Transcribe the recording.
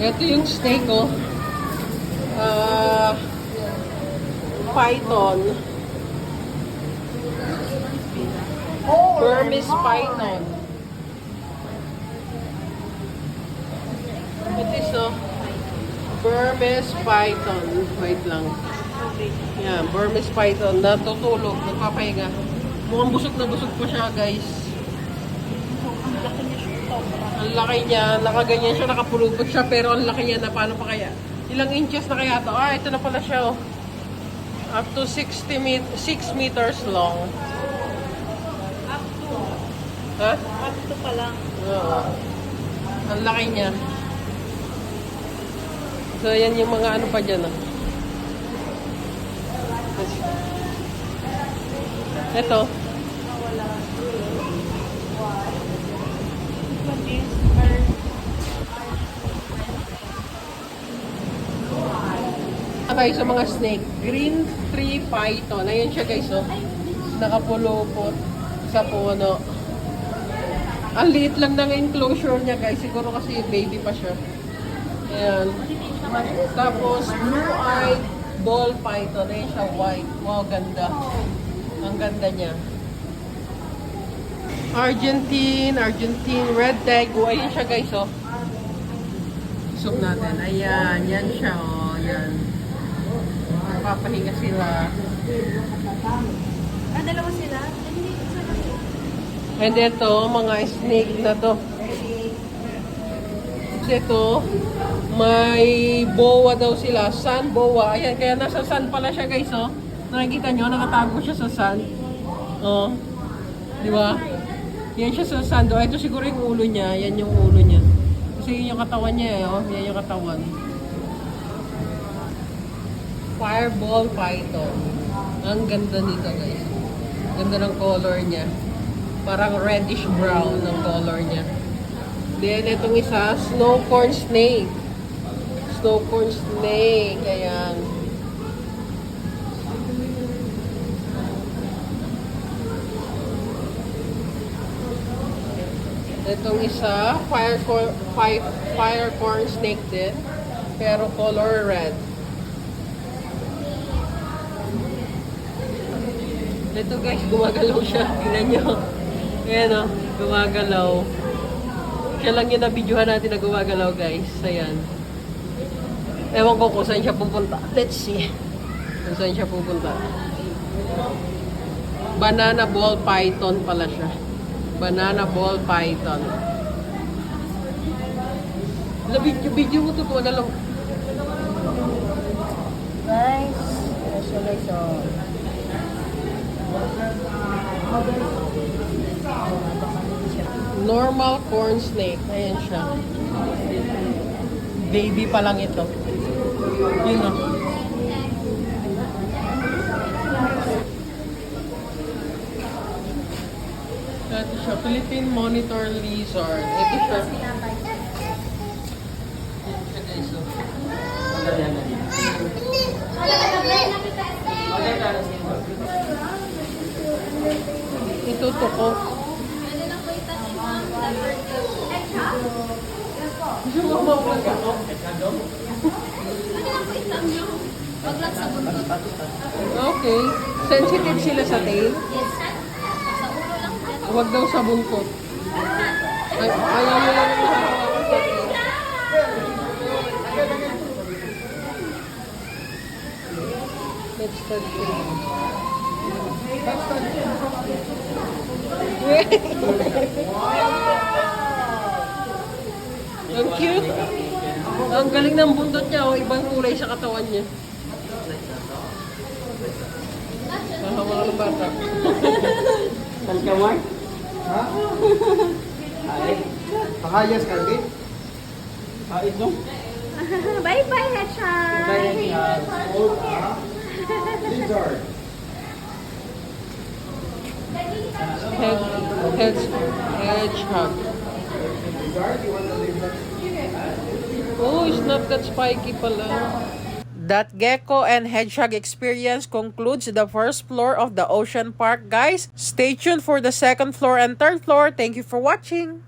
Ito yung snake, oh. Ah, python. Burmese python. Ito is, oh. Burmese python. Wait lang. Yan, Burmese python. Natutulog, nagpapahinga. Mukhang busog na busog pa siya, guys. Ang laki niya, nakaganyan siya, nakapulupot siya, pero ang laki niya na paano pa kaya? Ilang inches na kaya to? Ah, ito na pala siya, oh. Up to 60 met 6 meters long. Up to. Ha? Up to pa lang. Oo. Ang laki niya. So, yan yung mga ano pa dyan, oh. Ito. Tayo sa mga snake. Green tree python. Ayan siya guys, oh. Nakapulupot sa puno. Ang liit lang ng enclosure niya guys. Siguro kasi baby pa siya. Ayan. Tapos, blue-eyed ball python. Ayan siya, white. Wow, ganda. Ang ganda niya. Argentine, Argentine, red dagu. Ayan siya guys, oh. Zoom natin. Ayan, yan siya, oh. Yan. Papahinga sila. Ah, dalawa sila? Hindi, isa lang. And ito, mga snake na to. Ito, may boa daw sila. Sun boa. Ayan, kaya nasa sun pala siya guys, oh. Nakikita nyo, nakatago siya sa sun. Oh. Di ba? Yan siya sa sun. Ito siguro yung ulo niya. Yan yung ulo niya. Kasi yun yung katawan niya, eh, oh. Yan yung katawan. Fireball python. Ang ganda nito, guys. Ganda ng color niya. Parang reddish brown ng color niya. Then, itong isa, snow corn snake. Snow corn snake. Ayan. Itong isa, fire corn, fire, fire corn snake din. Pero color red. Ito guys, gumagalaw siya. Tingnan nyo. Ayan o, gumagalaw. Siya lang yung nabidyohan natin na gumagalaw guys. Ayan. Ewan ko kung saan siya pupunta. Let's see. Kung saan siya pupunta. Banana ball python pala siya. Banana ball python. Video mo to. Ano lang. Guys, so guys, so. Normal corn snake. Ayan siya. Baby pa lang ito. Yun o. Ito siya. Philippine Monitor Lizard. Ito siya. Ito siya guys. Ito tuko. Gusto mo ma-vlog ako? Wag lang sa buntot. Okay. Sensitive sila sa tail. Yes. Sa ulo lang. Huwag daw sa buntot. Ay, ayaw mo lang sa tail. Let's start Ang cute. Ang galing ng buntot niya, oh. ibang kulay sa katawan niya. Mahawa ka ng bata. Tangkamar? Ha? Ay. Pakayas ka, Bit? Ah, ito? Bye-bye, niya. Old, ha? Lizard. Head, head, hedgehog. Oh, not that spiky pala. That gecko and hedgehog experience concludes the first floor of the Ocean Park, guys. Stay tuned for the second floor and third floor. Thank you for watching.